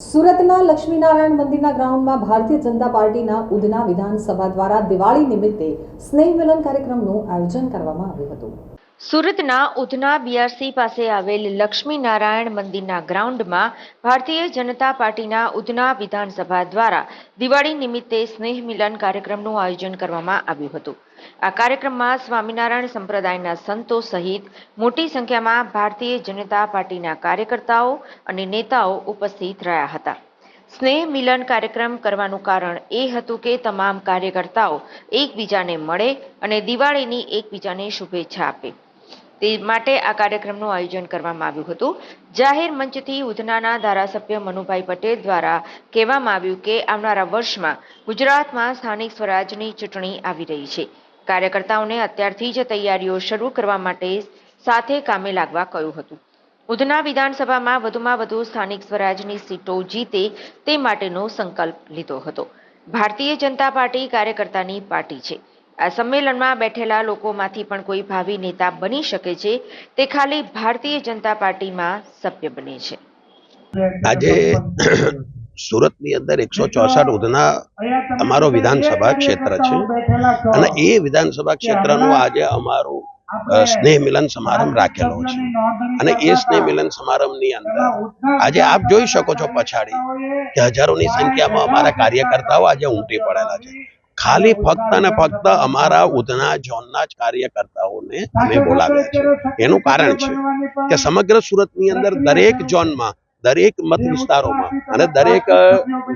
સુરતના લક્ષ્મીનારાયણ મંદિરના ગ્રાઉન્ડમાં ભારતીય જનતા પાર્ટીના ઉધના વિધાનસભા દ્વારા દિવાળી નિમિત્તે સ્નેહ મિલન કાર્યક્રમનું આયોજન કરવામાં આવ્યું હતું. સુરતના ઉધના બીઆરસી પાસે આવેલ લક્ષ્મીનારાયણ મંદિરના ગ્રાઉન્ડમાં ભારતીય જનતા પાર્ટીના ઉધના વિધાનસભા દ્વારા દિવાળી નિમિત્તે સ્નેહ મિલન કાર્યક્રમનું આયોજન કરવામાં આવ્યું હતું. આ કાર્યક્રમમાં સ્વામિનારાયણ સંપ્રદાયના સંતો સહિત મોટી સંખ્યામાં ભારતીય જનતા પાર્ટીના કાર્યકર્તાઓ અને નેતાઓ ઉપસ્થિત રહ્યા હતા. સ્નેહ મિલન કાર્યક્રમ કરવાનું કારણ એ હતું કે તમામ કાર્યકર્તાઓ એકબીજાને મળે અને દિવાળીની એકબીજાને શુભેચ્છા આપે. તે માટે આ કાર્યક્રમનું આયોજન કરવામાં આવ્યું હતું. જાહેર મંચથી ઉધનાના ધારાસભ્ય મનુભાઈ પટેલ દ્વારા કહેવામાં આવ્યું કે આવનારા વર્ષમાં ગુજરાતમાં સ્થાનિક સ્વરાજની ચૂંટણી આવી રહી છે. કાર્યકર્તાઓને અત્યારથી જ તૈયારીઓ શરૂ કરવા માટે સાથે કામે લાગવા કહ્યું હતું. ઉધના વિધાનસભામાં વધુમાં વધુ સ્થાનિક સ્વરાજની સીટો જીતે તે માટેનો સંકલ્પ લીધો હતો. ભારતીય જનતા પાર્ટી કાર્યકર્તાની પાર્ટી છે. આ સંમેલનમાં બેઠેલા લોકોમાંથી પણ કોઈ ભાવિ નેતા બની શકે છે, તે ખાલી ભારતીય જનતા પાર્ટીમાં સભ્ય બને છે. આજે સુરતની અંદર એકસો ચોસઠ ઉધના અમારો વિધાનસભા ક્ષેત્ર છે. અને એ વિધાનસભા ક્ષેત્રનું આજે અમારું સ્નેહ મિલન સમારંભ રાખેલો છે. અને એ સ્નેહ મિલન સમારંભની અંદર આજે આપ જોઈ શકો છો પછાડી કે હજારોની સંખ્યામાં અમારા કાર્યકર્તાઓ આજે ઉમટી પડેલા છે. ખાલી ફક્ત ને ફક્ત અમારા ઉધના ઝોનના જ કાર્યકર્તાઓને અમે બોલાવ્યા છે. એનું કારણ છે કે સમગ્ર સુરતની અંદર દરેક ઝોનમાં દરેક મત વિસ્તારોમાં અને દરેક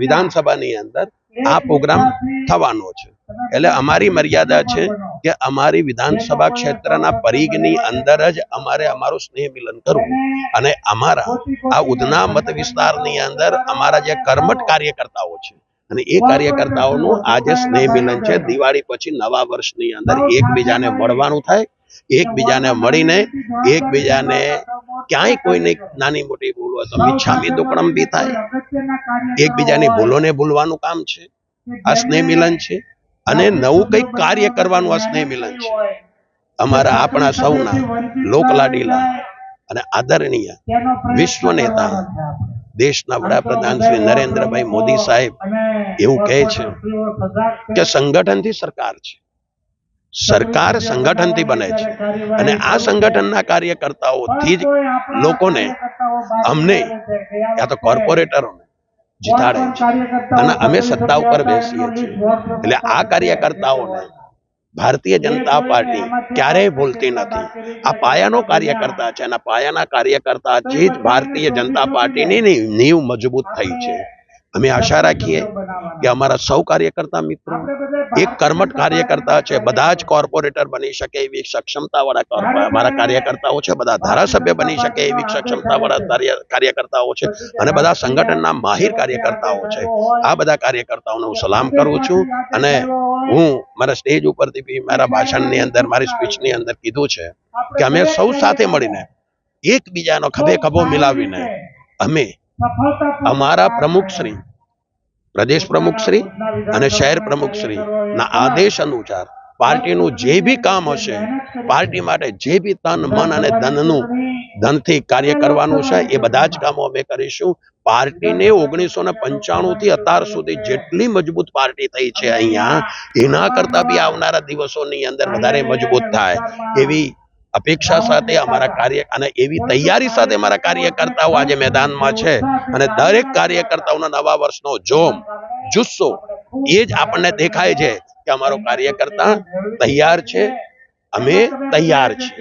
વિધાનસભાની અંદર આ પ્રોગ્રામ થવાનો છે. એટલે અમારી મર્યાદા છે કે અમારી વિધાનસભા ક્ષેત્રના પરિઘની અંદર જ અમારે અમારું સ્નેહ મિલન કરવું. અને અમારા આ ઉધના મત વિસ્તારની અંદર અમારા જે કર્મઠ કાર્યકર્તાઓ છે અને એ કાર્યકર્તાઓનું આજે સ્નેહ મિલન છે. દિવાળી પછી નવા વર્ષની અંદર એકબીજાને મળવાનું થાય. એકબીજાને મળીને એકબીજાને ક્યાંય કોઈને નાની મોટી તો મિચ્છામી દુક્કડમ થાય. એકબીજાની ભૂલોને ભૂલવાનું કામ છે. આ સ્નેહ મિલન છે અને નવું કંઈક કાર્ય કરવાનું આ સ્નેહ મિલન છે. અમારા આપણા સૌના લોકલાડીલા અને આદરણીય વિશ્વ નેતા, દેશના વડાપ્રધાન શ્રી નરેન્દ્રભાઈ મોદી સાહેબ એવું કહે છે કે સંગઠનથી સરકાર છે. સરકાર સંગઠનથી બને છે. અને આ સંગઠનના કાર્યકર્તાઓથી જ લોકોને અમને, યા તો કોર્પોરેટરોને જીતાડે છે. અને અમે સત્તા ઉપર બેસીએ છીએ. એટલે આ કાર્યકર્તાઓને ભારતીય જનતા પાર્ટી ક્યારેય ભૂલતી નથી. આ પાયાનો કાર્યકર્તા છે અને પાયાના કાર્યકર્તાથી જ ભારતીય જનતા પાર્ટીની નીવ મજબૂત થઈ છે. અમે આશા રાખીએ કે અમારા સૌ કાર્યકર્તા મિત્રો એક કર્મઠ કાર્યકર્તા છે બધા જ કોર્પોરેટર બની શકે એવી સક્ષમતાવાળા અમારા કાર્યકર્તાઓ છે બધા ધારાસભ્ય બની શકે એવી સક્ષમતા વાળા કાર્યકર્તાઓ છે અને બધા સંગઠનના માહિર કાર્યકર્તાઓ છે. આ બધા કાર્યકર્તાઓને હું સલામ કરું છું અને હું મારા સ્ટેજ ઉપરથી બી મારા ભાષણની અંદર મારી સ્પીચની અંદર કીધું છે કે અમે સૌ સાથે મળીને એકબીજાનો ખભે ખભો મિલાવીને અમે અમારા પ્રમુખ શ્રી પ્રદેશ પ્રમુખ શ્રી અને શહેર પ્રમુખ શ્રી ના આદેશ અનુસાર પાર્ટીનું જે બી કામ હશે, પાર્ટી માટે જે બી તન, મન અને ધનનું ધનથી કાર્ય કરવાનું છે, એ બધા જ કામો અમે કરીશું. પાર્ટીને ઓગણીસો ને પંચાણું થી અત્યાર સુધી જેટલી મજબૂત પાર્ટી થઈ છે અહીંયા, એના કરતા બી આવનારા દિવસોની અંદર વધારે મજબૂત થાય. એવી અપેક્ષા સાથે અમારા કાર્ય અને એવી તૈયારી સાથે અમારા કાર્યકર્તાઓ આજે મેદાનમાં છે. અને દરેક કાર્યકર્તાઓના નવા વર્ષનો જોમ જુસ્સો એ જ આપણને દેખાય છે કે અમારો કાર્યકર્તા તૈયાર છે. અમે તૈયાર છીએ.